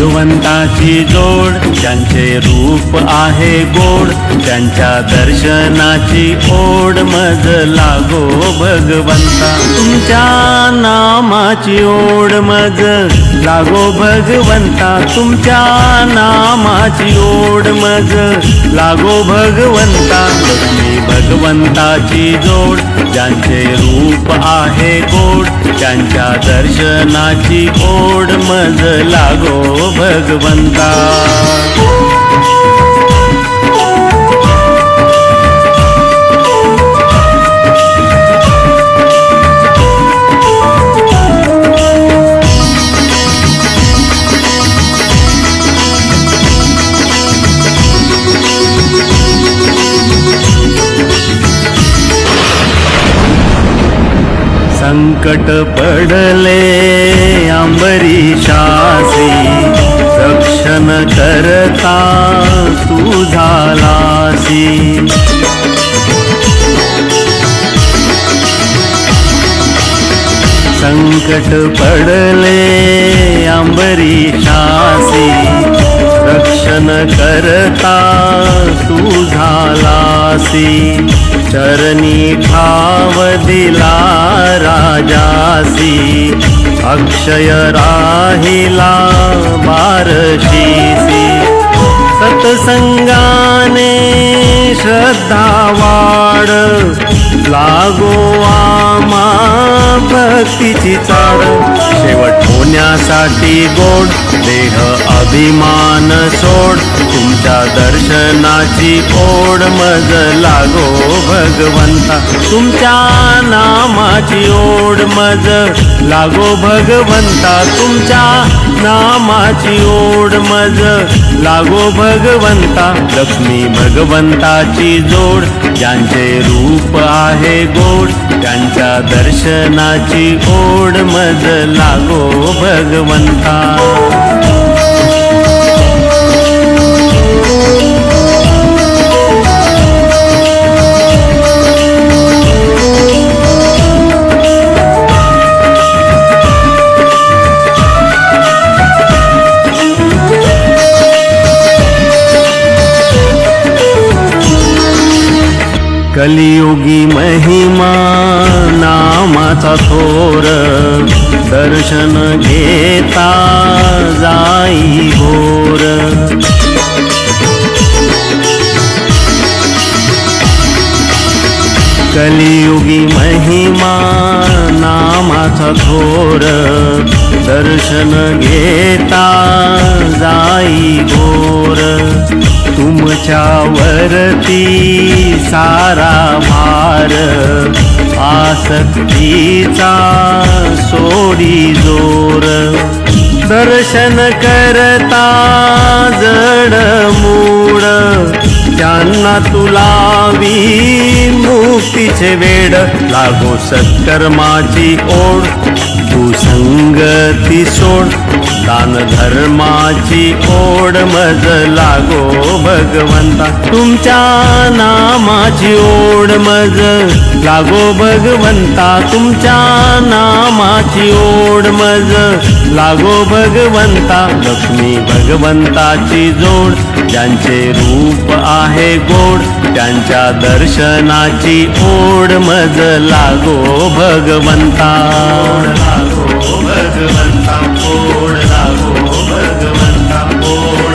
भगवंताची जोड ज्यांचे रूप आहे गोड त्यांच्या दर्शनाची ओढ मज लागो भगवंता. तुमच्या नामाची ओढ मज लागो भगवंता. तुमच्या नामाची ओढ मज लागो भगवंता. भगवंताची जोड ज्यांचे रूप आहे गोड त्यांच्या दर्शनाची ओढ मज लागो भगवंता. संकट पडले अंबरीशासी रक्षण करता तू झालासी. संकट पडले अंबरीशासी रक्षण करता तू झालासी. चरणी ठाव दिला राजासी अक्षय राहिला बारशीसी। सत्संगाने श्रद्धा वाढ लागो आमा भक्तीची चाड शेवट होण्यासाठी गोड देह अभिमान सोड। तुमच्या दर्शनाची ओढ मज लागो भगवंता. तुमच्या नामाची ओढ मज लागो भगवंता. तुमच्या नामाची ओढ मज लागो भगवंता. लक्ष्मी भगवंताची जोड ज्यांचे रूप आहे गोड त्यांच्या दर्शनाची ओढ मज लागो भगवंता. कलियुगी महिमा नामाचा थोर दर्शन घेता जाई घोर. कलियुगी महिमा नामाचा थोर दर्शन घेता वरती सारा भार आसक्तीचा सोडी जोर. दर्शन करता जड मूड त्यांना तुलावी मुक्तीचे वेड. लागो सत्कर्माची ओढ तू संगती सोड. दान धर्माची ओढ मज लागो भगवंता. तुमच्या नामाची ओढ मज लागो भगवंता. तुमच्या नामाची ओढ मज लागो भगवंता. लक्ष्मी भगवंताची जोड ज्यांचे रूप आहे गोड त्यांच्या दर्शनाची ओढ मज लागो भगवंता. लागो भगवंता Lord.